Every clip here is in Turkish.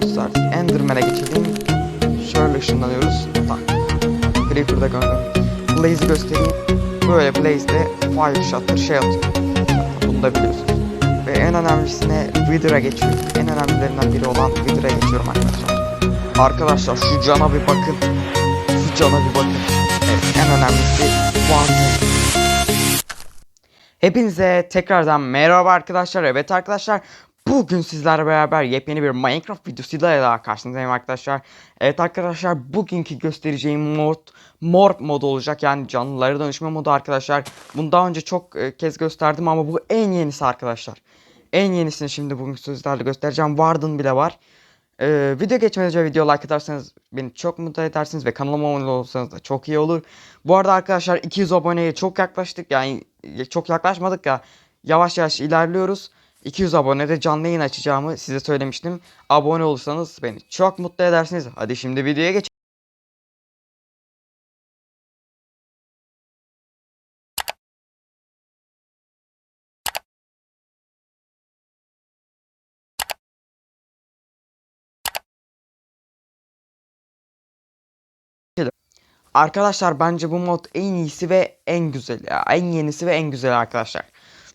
ışınlanıyoruz artık. Enderman'e geçelim. Şöyle ışınlanıyoruz. Tak. Creeper'da gördüm. Blaze'i göstereyim. Böyle Blaze'de fire shot'ır şey atıyor. Bunu da biliyorsunuz. Ve en önemlisine Wither'a geçiyorum. En önemlilerinden biri olan Wither'a geçiyorum arkadaşlar. Arkadaşlar şu cana bir bakın. Şu cana bir bakın. Evet, en önemlisi One Hepinize tekrardan merhaba arkadaşlar. Evet arkadaşlar bugün sizlerle beraber yepyeni bir Minecraft videosuyla daha karşınızdayım arkadaşlar. Evet arkadaşlar bugünkü göstereceğim mod Morph modu olacak. Yani canlılara dönüşme modu arkadaşlar. Bunu daha önce çok e, kez gösterdim ama bu en yenisi arkadaşlar. En yenisini şimdi bugün sizlerle göstereceğim. Warden bile var. Ee, video geçmeden önce video like atarsanız beni çok mutlu edersiniz ve kanalıma abone olursanız da çok iyi olur. Bu arada arkadaşlar 200 aboneye çok yaklaştık yani çok yaklaşmadık ya yavaş yavaş ilerliyoruz. 200 abonede canlı yayın açacağımı size söylemiştim. Abone olursanız beni çok mutlu edersiniz. Hadi şimdi videoya geç. Arkadaşlar bence bu mod en iyisi ve en güzeli. En yenisi ve en güzeli arkadaşlar.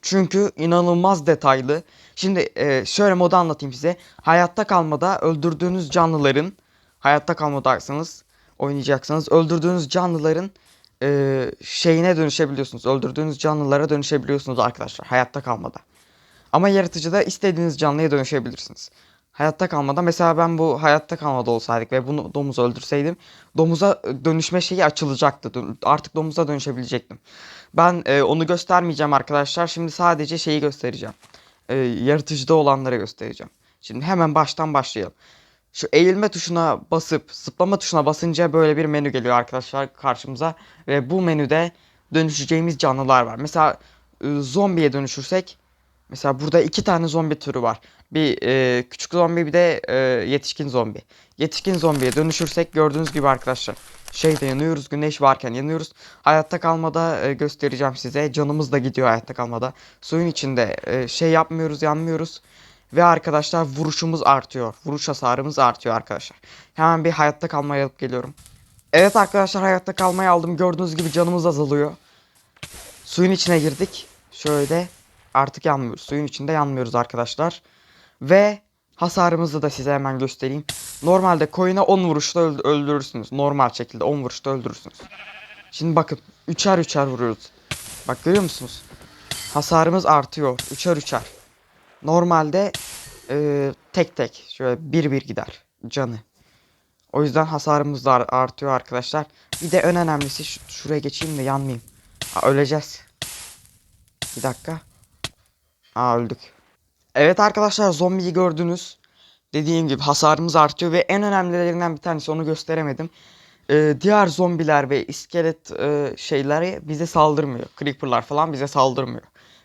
Çünkü inanılmaz detaylı. Şimdi e, şöyle modu anlatayım size. Hayatta kalmada öldürdüğünüz canlıların hayatta kalmadaysanız oynayacaksınız. Öldürdüğünüz canlıların e, şeyine dönüşebiliyorsunuz. Öldürdüğünüz canlılara dönüşebiliyorsunuz arkadaşlar hayatta kalmada. Ama yaratıcıda istediğiniz canlıya dönüşebilirsiniz. Hayatta kalmada mesela ben bu hayatta kalmada olsaydık ve bunu domuzu öldürseydim domuza dönüşme şeyi açılacaktı. Artık domuza dönüşebilecektim. Ben e, onu göstermeyeceğim arkadaşlar. Şimdi sadece şeyi göstereceğim. E, yaratıcıda olanları göstereceğim. Şimdi hemen baştan başlayalım. Şu eğilme tuşuna basıp zıplama tuşuna basınca böyle bir menü geliyor arkadaşlar karşımıza. Ve bu menüde dönüşeceğimiz canlılar var. Mesela e, zombiye dönüşürsek Mesela burada iki tane zombi türü var. Bir e, küçük zombi bir de e, yetişkin zombi. Yetişkin zombiye dönüşürsek gördüğünüz gibi arkadaşlar şeyde yanıyoruz güneş varken yanıyoruz. Hayatta kalmada e, göstereceğim size. Canımız da gidiyor hayatta kalmada. Suyun içinde e, şey yapmıyoruz yanmıyoruz. Ve arkadaşlar vuruşumuz artıyor. Vuruş hasarımız artıyor arkadaşlar. Hemen bir hayatta kalmaya alıp geliyorum. Evet arkadaşlar hayatta kalmaya aldım. Gördüğünüz gibi canımız azalıyor. Suyun içine girdik. Şöyle artık yanmıyoruz. Suyun içinde yanmıyoruz arkadaşlar. Ve hasarımızı da size hemen göstereyim. Normalde koyuna 10 vuruşta öld- öldürürsünüz. Normal şekilde 10 vuruşta öldürürsünüz. Şimdi bakın üçer üçer vuruyoruz. Bak görüyor musunuz? Hasarımız artıyor. Üçer üçer. Normalde e, tek tek şöyle bir bir gider canı. O yüzden hasarımız da ar- artıyor arkadaşlar. Bir de en önemlisi şu- şuraya geçeyim de yanmayayım. Ha, öleceğiz. Bir dakika. Aa öldük. Evet arkadaşlar zombiyi gördünüz. Dediğim gibi hasarımız artıyor ve en önemlilerinden bir tanesi onu gösteremedim. Ee, diğer zombiler ve iskelet e, şeyleri bize saldırmıyor. Creeper'lar falan bize saldırmıyor.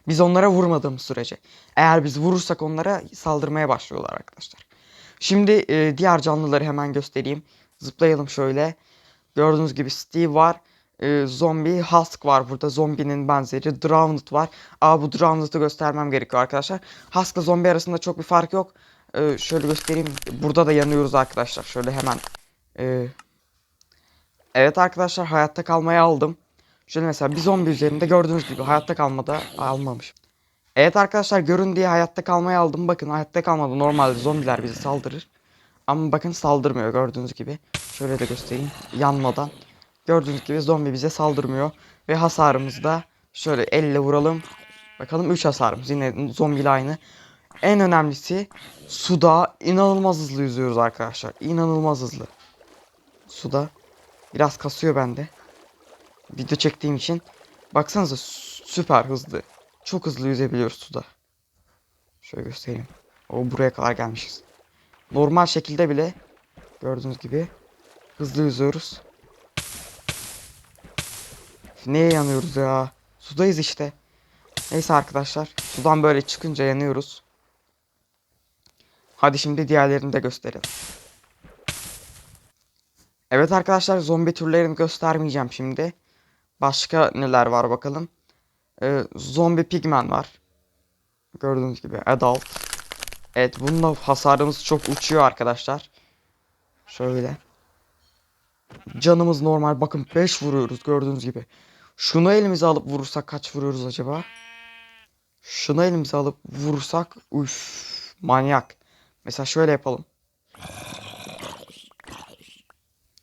Biz onlara vurmadığımız sürece. Eğer biz vurursak onlara saldırmaya başlıyorlar arkadaşlar. Şimdi e, diğer canlıları hemen göstereyim. Zıplayalım şöyle. Gördüğünüz gibi Steve var. E, zombi Husk var burada. Zombinin benzeri. Drowned var. Aa bu Drowned'ı göstermem gerekiyor arkadaşlar. Husk'la zombi arasında çok bir fark yok. E, şöyle göstereyim. Burada da yanıyoruz arkadaşlar. Şöyle hemen. E, evet arkadaşlar hayatta kalmayı aldım. Şöyle mesela bir zombi üzerinde gördüğünüz gibi hayatta kalmada almamış. Evet arkadaşlar görün diye hayatta kalmayı aldım. Bakın hayatta kalmadı. Normalde zombiler bizi saldırır. Ama bakın saldırmıyor gördüğünüz gibi. Şöyle de göstereyim yanmadan. Gördüğünüz gibi zombi bize saldırmıyor. Ve hasarımız da şöyle elle vuralım. Bakalım 3 hasarımız yine zombiyle aynı. En önemlisi suda inanılmaz hızlı yüzüyoruz arkadaşlar. İnanılmaz hızlı. Suda. Biraz kasıyor bende. Video çektiğim için. Baksanıza sü- süper hızlı. Çok hızlı yüzebiliyoruz suda. Şöyle göstereyim. O buraya kadar gelmişiz. Normal şekilde bile gördüğünüz gibi hızlı yüzüyoruz. Neye yanıyoruz ya? Sudayız işte. Neyse arkadaşlar. Sudan böyle çıkınca yanıyoruz. Hadi şimdi diğerlerini de gösterelim. Evet arkadaşlar zombi türlerini göstermeyeceğim şimdi. Başka neler var bakalım. Ee, zombi pigman var. Gördüğünüz gibi adult. Evet bununla hasarımız çok uçuyor arkadaşlar. Şöyle. Canımız normal. Bakın 5 vuruyoruz gördüğünüz gibi. Şunu elimize alıp vurursak kaç vuruyoruz acaba? Şunu elimize alıp vurursak uf manyak. Mesela şöyle yapalım.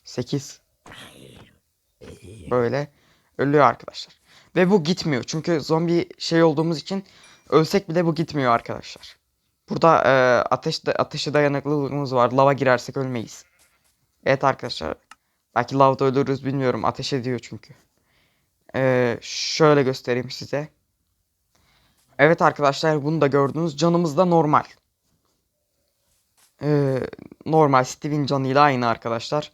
8 Böyle ölüyor arkadaşlar. Ve bu gitmiyor. Çünkü zombi şey olduğumuz için ölsek bile bu gitmiyor arkadaşlar. Burada e, ateş ateşe dayanıklılığımız var. Lava girersek ölmeyiz. Evet arkadaşlar. Belki lavda ölürüz bilmiyorum. Ateş ediyor çünkü. E, şöyle göstereyim size. Evet arkadaşlar bunu da gördünüz. Canımız da normal. E, normal Steve'in canıyla aynı arkadaşlar.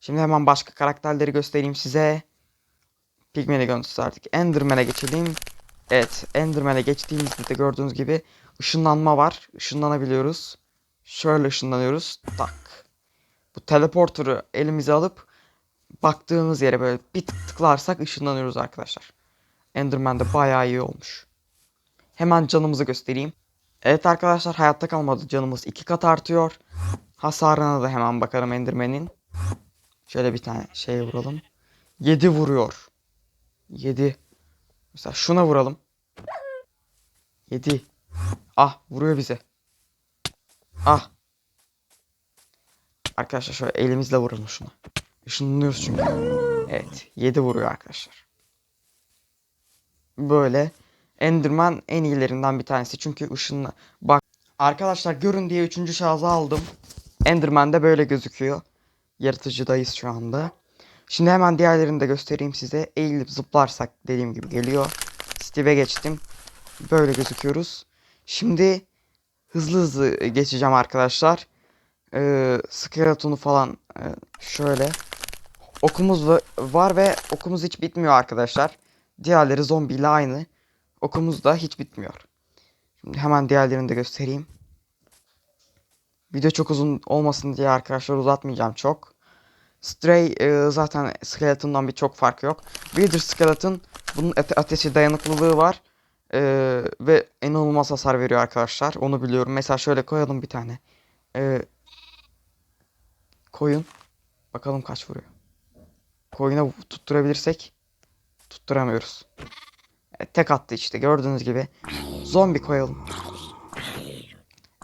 Şimdi hemen başka karakterleri göstereyim size. Pigman'i gösterdik. Enderman'e geçelim. Evet Enderman'e geçtiğimizde de gördüğünüz gibi ışınlanma var. Işınlanabiliyoruz. Şöyle ışınlanıyoruz. Tak. Bu teleporter'ı elimize alıp baktığımız yere böyle bir tık tıklarsak ışınlanıyoruz arkadaşlar. Enderman de bayağı iyi olmuş. Hemen canımızı göstereyim. Evet arkadaşlar hayatta kalmadı canımız iki kat artıyor. Hasarına da hemen bakarım Enderman'in. Şöyle bir tane şey vuralım. 7 vuruyor. 7. Mesela şuna vuralım. 7. Ah vuruyor bize. Ah. Arkadaşlar şöyle elimizle vuralım şuna. Işınlanıyoruz çünkü. Evet. 7 vuruyor arkadaşlar. Böyle. Enderman en iyilerinden bir tanesi. Çünkü ışınla. Bak. Arkadaşlar görün diye 3. şahsı aldım. Enderman de böyle gözüküyor. Yaratıcıdayız şu anda. Şimdi hemen diğerlerini de göstereyim size. Eğilip zıplarsak dediğim gibi geliyor. Steve'e geçtim. Böyle gözüküyoruz. Şimdi hızlı hızlı geçeceğim arkadaşlar. Ee, skeletonu falan e, şöyle. Okumuz va- var ve okumuz hiç bitmiyor arkadaşlar. Diğerleri zombiyle aynı. Okumuz da hiç bitmiyor. Şimdi hemen diğerlerini de göstereyim. Video çok uzun olmasın diye arkadaşlar uzatmayacağım çok. Stray e, zaten Skeleton'dan bir çok farkı yok. Wither Skeleton bunun ate ateşe dayanıklılığı var. E, ve inanılmaz hasar veriyor arkadaşlar. Onu biliyorum. Mesela şöyle koyalım bir tane. E, koyun. Bakalım kaç vuruyor. Koyuna tutturabilirsek tutturamıyoruz. E, tek attı işte gördüğünüz gibi. Zombi koyalım.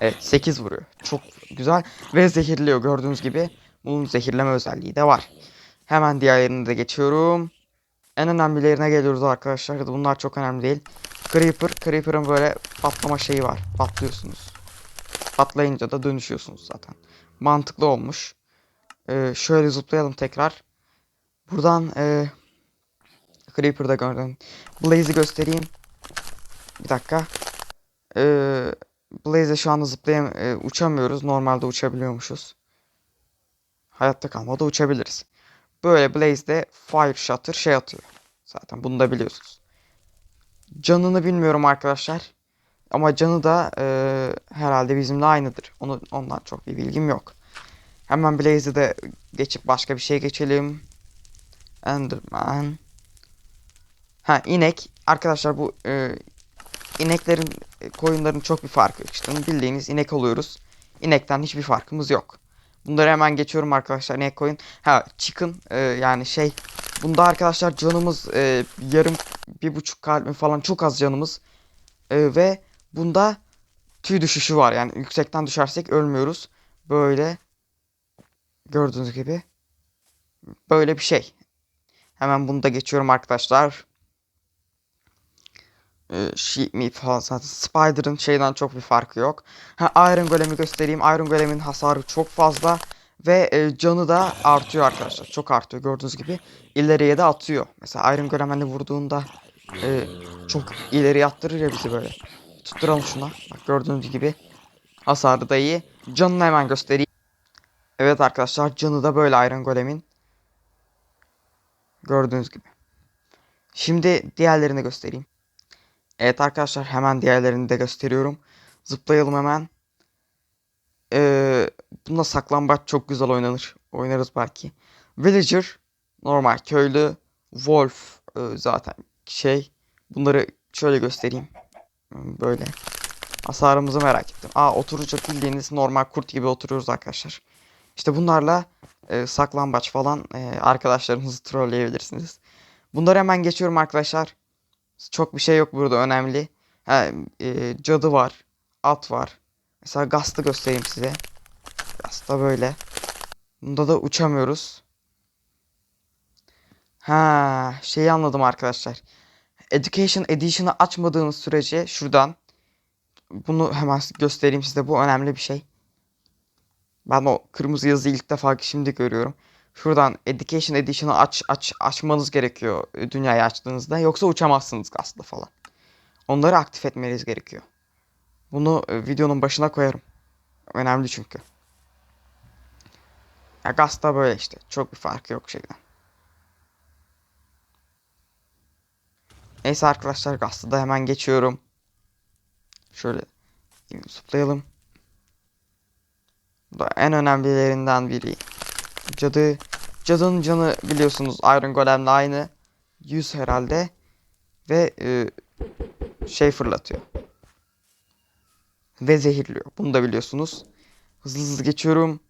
Evet 8 vuruyor. Çok güzel ve zehirliyor gördüğünüz gibi. Bunun zehirleme özelliği de var. Hemen diğerlerini de geçiyorum. En önemlilerine geliyoruz arkadaşlar. Bunlar çok önemli değil. Creeper. Creeper'ın böyle patlama şeyi var. Patlıyorsunuz. Patlayınca da dönüşüyorsunuz zaten. Mantıklı olmuş. Ee, şöyle zıplayalım tekrar. Buradan e, Creeper'da gördüm. Blaze'i göstereyim. Bir dakika. Ee, Blaze'e şu anda zıplayam e, uçamıyoruz. Normalde uçabiliyormuşuz. Hayatta kalmada uçabiliriz. Böyle Blaze'de Fire Shutter şey atıyor. Zaten bunu da biliyorsunuz. Canını bilmiyorum arkadaşlar. Ama canı da e, herhalde bizimle aynıdır. Onu, ondan çok bir bilgim yok. Hemen Blaze'i de geçip başka bir şey geçelim. Enderman. Ha inek. Arkadaşlar bu e, ineklerin e, koyunların çok bir farkı yok. İşte bildiğiniz inek oluyoruz. İnekten hiçbir farkımız yok. Bunları hemen geçiyorum arkadaşlar. Ne koyun? Ha chicken e, yani şey. Bunda arkadaşlar canımız e, yarım bir buçuk kalbim falan çok az canımız. E, ve bunda tüy düşüşü var. Yani yüksekten düşersek ölmüyoruz. Böyle gördüğünüz gibi. Böyle bir şey. Hemen bunu da geçiyorum arkadaşlar. E, sheep falan zaten Spider'ın şeyden çok bir farkı yok. Ha, Iron Golem'i göstereyim. Iron Golem'in hasarı çok fazla ve e, canı da artıyor arkadaşlar. Çok artıyor gördüğünüz gibi. İleriye de atıyor. Mesela Iron Golem hani vurduğunda e, çok ileri attırır ya bizi böyle. Tutturalım şuna. Bak gördüğünüz gibi hasarı da iyi. Canını hemen göstereyim. Evet arkadaşlar canı da böyle Iron Golem'in. Gördüğünüz gibi. Şimdi diğerlerini göstereyim. Evet arkadaşlar hemen diğerlerini de gösteriyorum. Zıplayalım hemen. Ee, bunda saklambaç çok güzel oynanır. Oynarız belki. Villager normal köylü. Wolf e, zaten şey. Bunları şöyle göstereyim. Böyle. Hasarımızı merak ettim. Aa oturacak bildiğiniz normal kurt gibi oturuyoruz arkadaşlar. İşte bunlarla e, saklambaç falan e, arkadaşlarınızı trolleyebilirsiniz. Bunları hemen geçiyorum arkadaşlar. Çok bir şey yok burada önemli. Ha, e, cadı var. At var. Mesela Gast'ı göstereyim size. Gast böyle. Bunda da uçamıyoruz. Ha, şeyi anladım arkadaşlar. Education Edition'ı açmadığınız sürece şuradan bunu hemen göstereyim size. Bu önemli bir şey. Ben o kırmızı yazıyı ilk defa şimdi görüyorum. Şuradan Education Edition'ı aç aç açmanız gerekiyor e, dünyayı açtığınızda. Yoksa uçamazsınız Gast'la falan. Onları aktif etmeniz gerekiyor. Bunu e, videonun başına koyarım. Önemli çünkü. Ya Gast'ta böyle işte. Çok bir farkı yok şeyden. Neyse arkadaşlar Gast'ı da hemen geçiyorum. Şöyle zıplayalım. En önemlilerinden biri. Cadı. Cadının canı biliyorsunuz Iron Golem'le aynı. 100 herhalde. Ve e, şey fırlatıyor. Ve zehirliyor. Bunu da biliyorsunuz. Hızlı hızlı geçiyorum.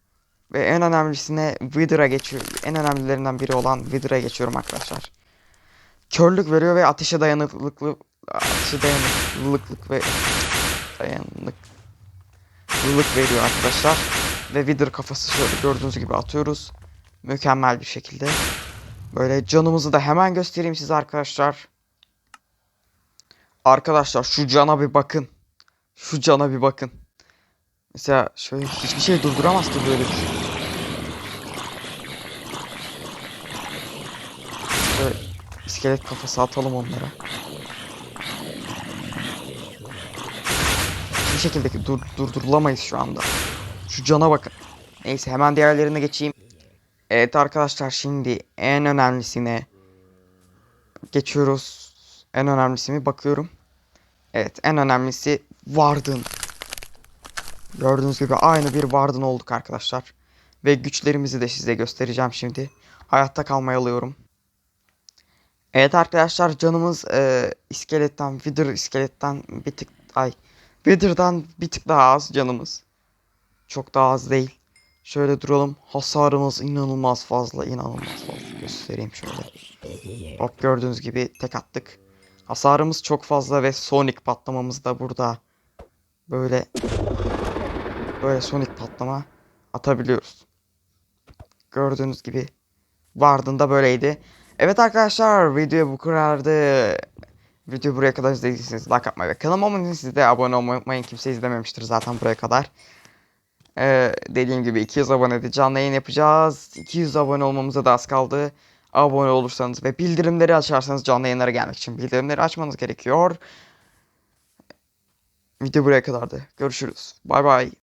Ve en önemlisine Wither'a geçiyorum. En önemlilerinden biri olan Wither'a geçiyorum arkadaşlar. Körlük veriyor ve ateşe dayanıklılıklı ateşe dayanıklılık ve dayanıklılık veriyor arkadaşlar. Ve Wither kafası gördüğünüz gibi atıyoruz. Mükemmel bir şekilde. Böyle canımızı da hemen göstereyim size arkadaşlar. Arkadaşlar şu cana bir bakın. Şu cana bir bakın. Mesela şöyle hiçbir şey durduramaz ki böyle bir şey. İskelet kafası atalım onlara. Bir şekilde ki dur, durdurulamayız şu anda. Şu cana bakın. Neyse hemen diğerlerine geçeyim. Evet arkadaşlar şimdi en önemlisine geçiyoruz. En önemlisi mi bakıyorum. Evet en önemlisi Warden. Gördüğünüz gibi aynı bir Warden olduk arkadaşlar. Ve güçlerimizi de size göstereceğim şimdi. Hayatta kalmayı alıyorum. Evet arkadaşlar canımız e, iskeletten, Wither iskeletten bir tık ay Wither'dan bir tık daha az canımız. Çok daha az değil. Şöyle duralım. Hasarımız inanılmaz fazla, inanılmaz fazla. Göstereyim şöyle. Hop gördüğünüz gibi tek attık. Hasarımız çok fazla ve Sonic patlamamız da burada. Böyle böyle Sonic patlama atabiliyoruz. Gördüğünüz gibi Vardın böyleydi. Evet arkadaşlar video bu kadardı. Video buraya kadar izlediyseniz like atmayı ve kanalıma abone olmayı unutmayın. Kimse izlememiştir zaten buraya kadar. Ee, dediğim gibi 200 abonede canlı yayın yapacağız. 200 abone olmamıza da az kaldı. Abone olursanız ve bildirimleri açarsanız canlı yayınlara gelmek için bildirimleri açmanız gerekiyor. Video buraya kadardı. Görüşürüz. Bay bay.